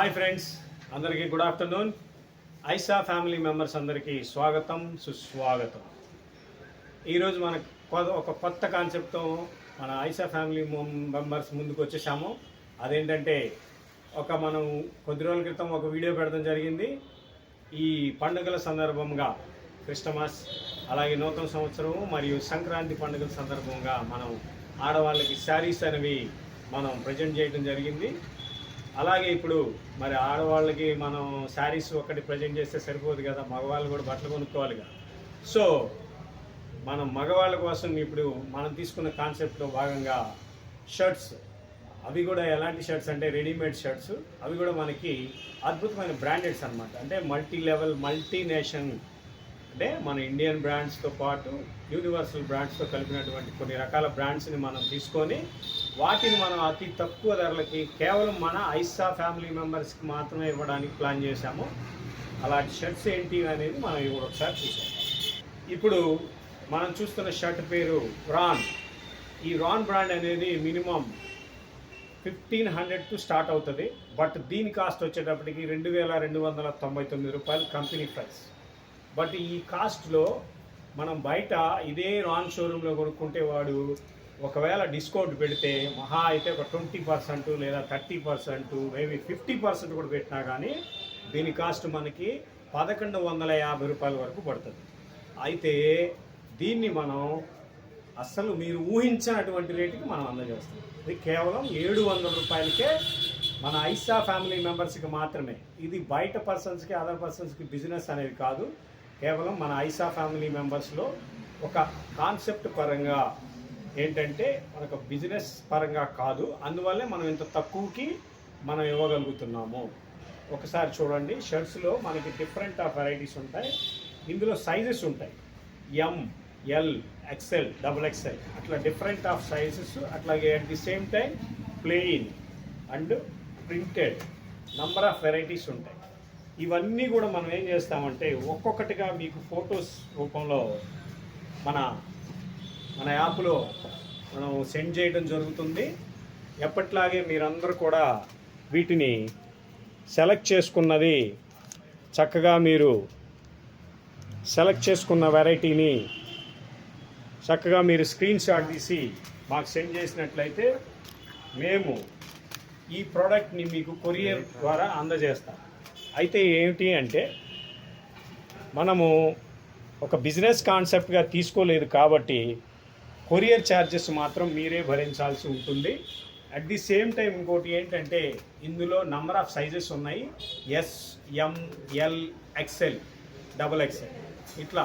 Hi friends అందరికీ good afternoon ఐసా family members అందరికీ స్వాగతం సుస్వాగతం. ఈరోజు మన ఒక కొత్త కాన్సెప్ట్తో మన ఐసా ఫ్యామిలీ మెంబర్స్ ముందుకు వచ్చేసాము. అదేంటంటే ఒక మనం కొద్ది రోజుల క్రితం ఒక వీడియో పెడడం జరిగింది. ఈ పండుగల సందర్భంగా క్రిస్టమస్ అలాగే నూతన సంవత్సరం మరియు సంక్రాంతి పండుగల సందర్భంగా మనం ఆడవాళ్ళకి శారీస్ అనేవి మనం ప్రజెంట్ చేయడం జరిగింది. అలాగే ఇప్పుడు మరి ఆడవాళ్ళకి మనం శారీస్ ఒకటి ప్రజెంట్ చేస్తే సరిపోదు కదా మగవాళ్ళు కూడా బట్టలు కొనుక్కోవాలి కదా సో మనం మగవాళ్ళ కోసం ఇప్పుడు మనం తీసుకున్న కాన్సెప్ట్లో భాగంగా షర్ట్స్ అవి కూడా ఎలాంటి షర్ట్స్ అంటే రెడీమేడ్ షర్ట్స్ అవి కూడా మనకి అద్భుతమైన బ్రాండెడ్స్ అన్నమాట. అంటే మల్టీ లెవెల్ మల్టీ నేషన్ అంటే మన ఇండియన్ బ్రాండ్స్తో పాటు యూనివర్సల్ బ్రాండ్స్తో కలిపినటువంటి కొన్ని రకాల బ్రాండ్స్ని మనం తీసుకొని వాటిని మనం అతి తక్కువ ధరలకి కేవలం మన ఐసా ఫ్యామిలీ మెంబర్స్కి మాత్రమే ఇవ్వడానికి ప్లాన్ చేశాము. అలాంటి షర్ట్స్ ఏంటి అనేది మనం ఇప్పుడు ఒకసారి చూసాం ఇప్పుడు మనం చూస్తున్న షర్ట్ పేరు రాన్ ఈ రాన్ బ్రాండ్ అనేది minimum fifteen hundred to start అవుతుంది. బట్ దీని కాస్ట్ వచ్చేటప్పటికి రెండు వేల రెండు వందల తొంభై తొమ్మిది రూపాయలు కంపెనీ ప్రైస్ బట్ ఈ కాస్ట్లో మనం బయట ఇదే రాన్ షోరూంలో కొనుక్కుంటే వాడు ఒకవేళ డిస్కౌంట్ పెడితే మహా అయితే ఒక ట్వంటీ పర్సెంట్ లేదా thirty percent maybe fifty percent కూడా పెట్టినా కానీ దీని కాస్ట్ మనకి పదకొండు వందల యాభై రూపాయల వరకు పడుతుంది. అయితే దీన్ని మనం అస్సలు మీరు ఊహించినటువంటి రేటుకి మనం అందజేస్తాం. ఇది కేవలం ఏడు వందల రూపాయలకే మన ఐసా ఫ్యామిలీ మెంబర్స్కి మాత్రమే. ఇది బయట పర్సన్స్కి అదర్ పర్సన్స్కి బిజినెస్ అనేది కాదు. కేవలం మన ఐసా ఫ్యామిలీ మెంబర్స్లో ఒక కాన్సెప్ట్ పరంగా ఏంటంటే మనకు బిజినెస్ పరంగా కాదు అందువల్లే మనం ఇంత తక్కువకి మనం ఇవ్వగలుగుతున్నాము. ఒకసారి చూడండి షర్ట్స్లో మనకి డిఫరెంట్ ఆఫ్ వెరైటీస్ ఉంటాయి. ఇందులో సైజెస్ ఉంటాయి. M L XL double XL అట్లా డిఫరెంట్ ఆఫ్ సైజెస్ అట్లాగే at the same time plain and printed number of varieties ఉంటాయి. ఇవన్నీ కూడా మనం ఏం చేస్తామంటే ఒక్కొక్కటిగా మీకు ఫొటోస్ రూపంలో మన మన యాప్లో మనం సెండ్ చేయడం జరుగుతుంది. ఎప్పట్లాగే మీరందరూ కూడా వీటిని సెలెక్ట్ చేసుకున్నది చక్కగా మీరు సెలెక్ట్ చేసుకున్న వెరైటీని చక్కగా మీరు స్క్రీన్ షాట్ తీసి మాకు సెండ్ చేసినట్లయితే మేము ఈ ప్రోడక్ట్ని మీకు కొరియర్ ద్వారా అందజేస్తాం. అయితే ఏమిటి అంటే మనము ఒక బిజినెస్ కాన్సెప్ట్గా తీసుకోలేదు కాబట్టి కొరియర్ ఛార్జెస్ మాత్రం మీరే భరించాల్సి ఉంటుంది. అట్ ది సేమ్ టైం ఇంకోటి ఏంటంటే ఇందులో నంబర్ ఆఫ్ సైజెస్ ఉన్నాయి. S M L XL double XL ఇట్లా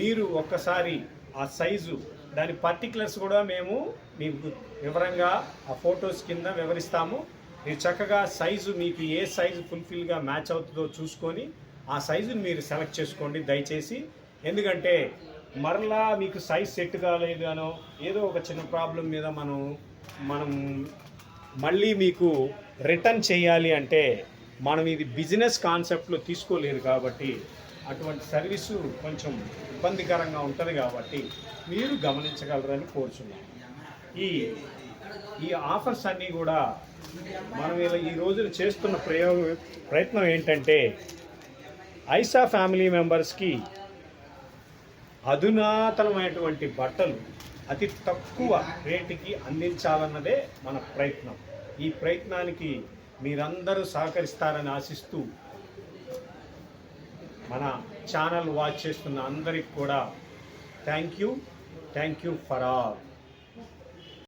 మీరు ఒక్కసారి ఆ సైజు దాని పర్టికులర్స్ కూడా మేము మీకు వివరంగా ఆ ఫొటోస్ కింద వివరిస్తాము. మీరు చక్కగా సైజు మీకు ఏ సైజు ఫుల్ఫిల్గా మ్యాచ్ అవుతుందో చూసుకొని ఆ సైజుని మీరు సెలెక్ట్ చేసుకోండి దయచేసి. ఎందుకంటే మరలా మీకు సైజ్ సెట్ కాలేదు అనో ఏదో ఒక చిన్న ప్రాబ్లం మీద మనం మనం మళ్ళీ మీకు రిటర్న్ చేయాలి అంటే మనం ఇది బిజినెస్ కాన్సెప్ట్లో తీసుకోలేదు కాబట్టి అటువంటి సర్వీసు కొంచెం ఇబ్బందికరంగా ఉంటుంది కాబట్టి మీరు గమనించగలరని కోరుచున్నాను. ఈ ఈ ఆఫర్స్ అన్నీ కూడా మనం ఇలా ఈ రోజున చేస్తున్న ప్రయోగ ప్రయత్నం ఏంటంటే ఐసా ఫ్యామిలీ మెంబర్స్కి అధునాతనమైనటువంటి బట్టలు అతి తక్కువ రేటుకి అందించాలన్నదే మన ప్రయత్నం. ఈ ప్రయత్నానికి మీరందరూ సహకరిస్తారని ఆశిస్తూ మన ఛానల్ వాచ్ చేస్తున్న అందరికి కూడా thank you. Thank you for all.